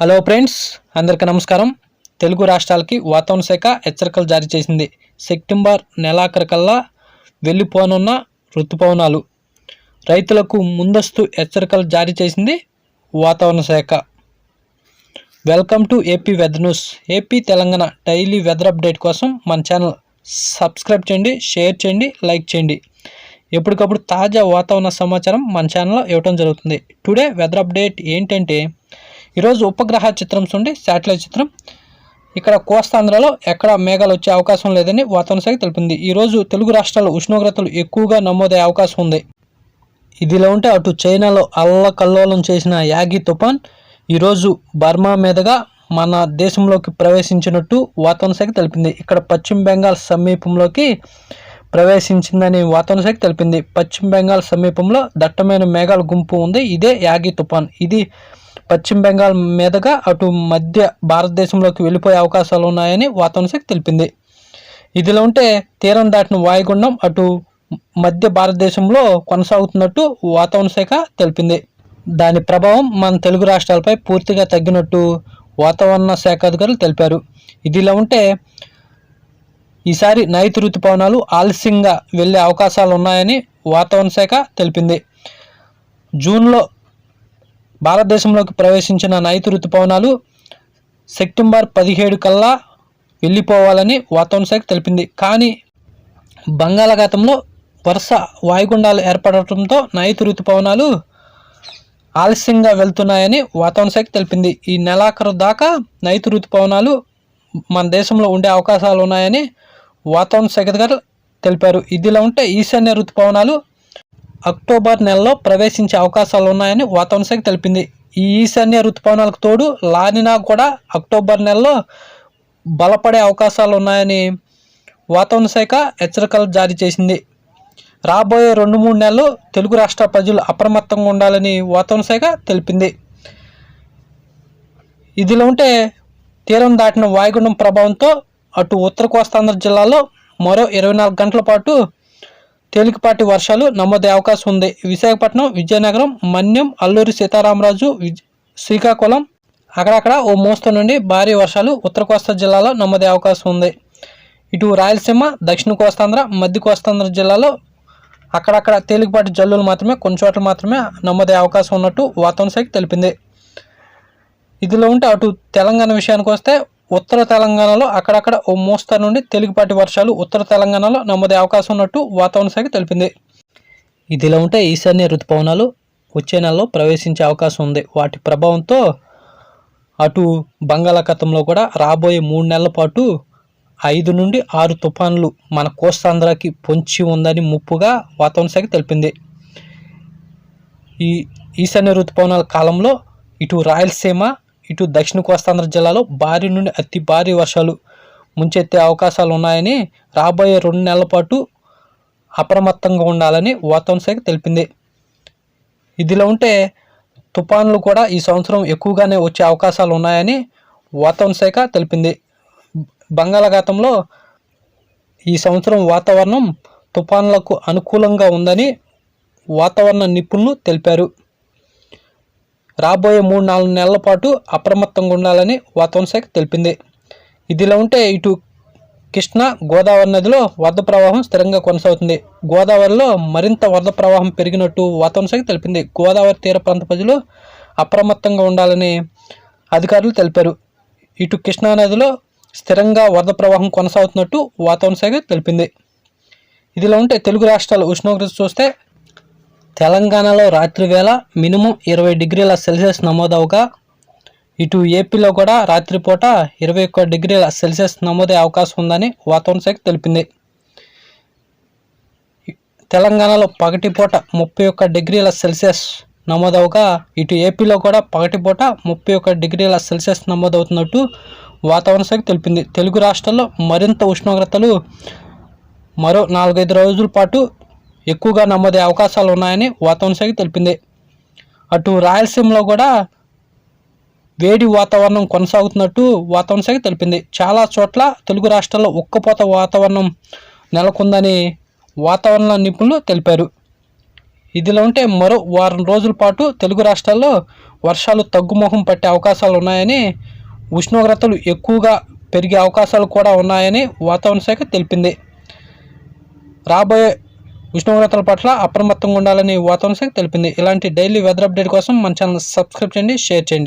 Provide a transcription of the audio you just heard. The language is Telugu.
హలో ఫ్రెండ్స్ అందరికీ నమస్కారం. తెలుగు రాష్ట్రాలకి వాతావరణ శాఖ హెచ్చరికలు జారీ చేసింది. సెప్టెంబర్ నెలాఖరికల్లా వెళ్ళిపోనున్న ఋతుపవనాలు. రైతులకు ముందస్తు హెచ్చరికలు జారీ చేసింది వాతావరణ శాఖ. Welcome to AP weather news. AP Telangana daily weather update కోసం మన ఛానల్ సబ్స్క్రైబ్ చేయండి షేర్ చేయండి లైక్ చేయండి. ఎప్పటికప్పుడు తాజా వాతావరణ సమాచారం మన ఛానల్లో ఇవ్వడం జరుగుతుంది. టుడే వెదర్ అప్డేట్ ఏంటంటే ఈరోజు ఉపగ్రహ చిత్రం నుండి శాటిలైట్ చిత్రం. ఇక్కడ కోస్తాంధ్రలో ఎక్కడ మేఘాలు వచ్చే అవకాశం లేదని వాతావరణ శాఖ తెలిపింది. ఈరోజు తెలుగు రాష్ట్రాల్లో ఉష్ణోగ్రతలు ఎక్కువగా నమోదయ్యే అవకాశం ఉంది. ఇదిలా ఉంటే అటు చైనాలో అల్లకల్లోలం చేసిన యాగి తుఫాన్ ఈరోజు బర్మా మీదుగా మన దేశంలోకి ప్రవేశించినట్టు వాతావరణ శాఖ తెలిపింది. ఇక్కడ పశ్చిమ బెంగాల్ సమీపంలోకి ప్రవేశించిందని వాతావరణ శాఖ తెలిపింది. పశ్చిమ బెంగాల్ సమీపంలో దట్టమైన మేఘాల గుంపు ఉంది. ఇదే యాగి తుఫాన్. ఇది పశ్చిమ బెంగాల్ మీదుగా అటు మధ్య భారతదేశంలోకి వెళ్ళిపోయే అవకాశాలు ఉన్నాయని వాతావరణ శాఖ తెలిపింది. ఇదిలో ఉంటే తీరం దాటిన వాయుగుండం అటు మధ్య భారతదేశంలో కొనసాగుతున్నట్టు వాతావరణ శాఖ తెలిపింది. దాని ప్రభావం మన తెలుగు రాష్ట్రాలపై పూర్తిగా తగ్గినట్టు వాతావరణ శాఖ అధికారులు తెలిపారు. ఇదిలా ఉంటే ఈసారి నైతి ఋతుపవనాలు ఆలస్యంగా వెళ్ళే అవకాశాలు ఉన్నాయని వాతావరణ శాఖ తెలిపింది. జూన్లో భారతదేశంలోకి ప్రవేశించిన నైతి ఋతుపవనాలు సెప్టెంబర్ పదిహేడు కల్లా వెళ్ళిపోవాలని వాతావరణ శాఖ తెలిపింది. కానీ బంగాళాఖాతంలో వరుస వాయుగుండాలు ఏర్పడటంతో నైతి ఋతుపవనాలు ఆలస్యంగా వెళ్తున్నాయని వాతావరణ శాఖ తెలిపింది. ఈ నెలాఖరు దాకా నైతి ఋతుపవనాలు మన దేశంలో ఉండే అవకాశాలు ఉన్నాయని వాతావరణ శాఖ గారు తెలిపారు. ఇదిలా ఉంటే ఈశాన్య ఋతుపవనాలు అక్టోబర్ నెలలో ప్రవేశించే అవకాశాలు ఉన్నాయని వాతావరణ శాఖ తెలిపింది. ఈ ఈశాన్య ఋతుపవనాలకు తోడు లానినా కూడా అక్టోబర్ నెలలో బలపడే అవకాశాలు ఉన్నాయని వాతావరణ శాఖ హెచ్చరికలు జారీ చేసింది. రాబోయే రెండు మూడు నెలలు తెలుగు రాష్ట్ర ప్రజలు అప్రమత్తంగా ఉండాలని వాతావరణ శాఖ తెలిపింది. ఇదిలో ఉంటే తీరం దాటిన వాయుగుండం ప్రభావంతో అటు ఉత్తర కోస్తాంధ్ర జిల్లాలో మరో ఇరవై నాలుగు గంటల పాటు తేలికపాటి వర్షాలు నమోదే అవకాశం ఉంది. విశాఖపట్నం విజయనగరం మన్యం అల్లూరి సీతారామరాజు శ్రీకాకుళం అక్కడక్కడ ఓ మోస్తరు నుండి భారీ వర్షాలు ఉత్తర కోస్తా జిల్లాలో నమోదే అవకాశం ఉంది. ఇటు రాయలసీమ దక్షిణ కోస్తాంధ్ర మధ్య కోస్తాంధ్ర జిల్లాలో అక్కడక్కడ తేలికపాటి జల్లులు మాత్రమే కొన్ని చోట్ల మాత్రమే నమోదే అవకాశం ఉన్నట్టు వాతావరణ శాఖ తెలిపింది. ఇదిలో ఉంటే అటు తెలంగాణ విషయానికి వస్తే ఉత్తర తెలంగాణలో అక్కడక్కడ ఓ మోస్తరు నుండి తేలికపాటి వర్షాలు ఉత్తర తెలంగాణలో నమ్మదే అవకాశం ఉన్నట్టు వాతావరణ శాఖ తెలిపింది. ఇదిలా ఉంటే ఈశాన్య ఋతుపవనాలు వచ్చే నెలలో ప్రవేశించే అవకాశం ఉంది. వాటి ప్రభావంతో అటు బంగాళాఖాతంలో కూడా రాబోయే మూడు నెలల పాటు ఐదు నుండి ఆరు తుఫాన్లు మన కోస్తాంధ్రకి పొంచి ఉందని ముప్పుగా వాతావరణ శాఖ తెలిపింది. ఈ ఈశాన్య ఋతుపవనాల కాలంలో ఇటు రాయలసీమ ఇటు దక్షిణ కోస్తాంధ్ర జిల్లాలో భారీ నుండి అతి భారీ వర్షాలు ముంచెత్తే అవకాశాలు ఉన్నాయని రాబోయే రెండు నెలల పాటు అప్రమత్తంగా ఉండాలని వాతావరణ శాఖ తెలిపింది. ఇదిలో ఉంటే తుఫాన్లు కూడా ఈ సంవత్సరం ఎక్కువగానే వచ్చే అవకాశాలు ఉన్నాయని వాతావరణ శాఖ తెలిపింది. బంగాళాఖాతంలో ఈ సంవత్సరం వాతావరణం తుఫాన్లకు అనుకూలంగా ఉందని వాతావరణ నిపుణులు తెలిపారు. రాబోయే మూడు నాలుగు నెలల పాటు అప్రమత్తంగా ఉండాలని వాతావరణ శాఖ తెలిపింది. ఇదిలా ఉంటే ఇటు కృష్ణ గోదావరి నదిలో వరద ప్రవాహం స్థిరంగా కొనసాగుతుంది. గోదావరిలో మరింత వరద ప్రవాహం పెరిగినట్టు వాతావరణ శాఖ తెలిపింది. గోదావరి తీర ప్రాంత ప్రజలు అప్రమత్తంగా ఉండాలని అధికారులు తెలిపారు. ఇటు కృష్ణా నదిలో స్థిరంగా వరద ప్రవాహం కొనసాగుతున్నట్టు వాతావరణ శాఖ తెలిపింది. ఇదిలా ఉంటే తెలుగు రాష్ట్రాల ఉష్ణోగ్రత చూస్తే తెలంగాణలో రాత్రి వేళ మినిమం ఇరవై డిగ్రీల సెల్సియస్ నమోదవగా ఇటు ఏపీలో కూడా రాత్రిపూట ఇరవై ఒక్క డిగ్రీల సెల్సియస్ నమోదే అవకాశం ఉందని వాతావరణ శాఖ తెలిపింది. తెలంగాణలో పగటిపూట ముప్పై ఒక్క డిగ్రీల సెల్సియస్ నమోదవగా ఇటు ఏపీలో కూడా పగటిపూట ముప్పై ఒక్క డిగ్రీల సెల్సియస్ నమోదవుతున్నట్టు వాతావరణ శాఖ తెలిపింది. తెలుగు రాష్ట్రాల్లో మరింత ఉష్ణోగ్రతలు మరో నాలుగైదు రోజుల పాటు ఎక్కువగా నమోదే అవకాశాలు ఉన్నాయని వాతావరణ శాఖ తెలిపింది. అటు రాయలసీమలో కూడా వేడి వాతావరణం కొనసాగుతున్నట్టు వాతావరణ శాఖ తెలిపింది. చాలా చోట్ల తెలుగు రాష్ట్రాల్లో ఉక్కపోత వాతావరణం నెలకొందని వాతావరణ నిపుణులు తెలిపారు. ఇదిలా ఉంటే మరో వారం రోజుల పాటు తెలుగు రాష్ట్రాల్లో వర్షాలు తగ్గుముఖం పట్టే అవకాశాలు ఉన్నాయని ఉష్ణోగ్రతలు ఎక్కువగా పెరిగే అవకాశాలు కూడా ఉన్నాయని వాతావరణ శాఖ తెలిపింది. రాబోయే ఉష్ణోగ్రతల పట్ల అప్రమత్తంగా ఉండాలని వాతావరణ శాఖ తెలిపింది. ఇలాంటి డైలీ వెదర్ అప్డేట్ కోసం మన ఛానల్ సబ్స్క్రైబ్ చేయండి షేర్ చేయండి.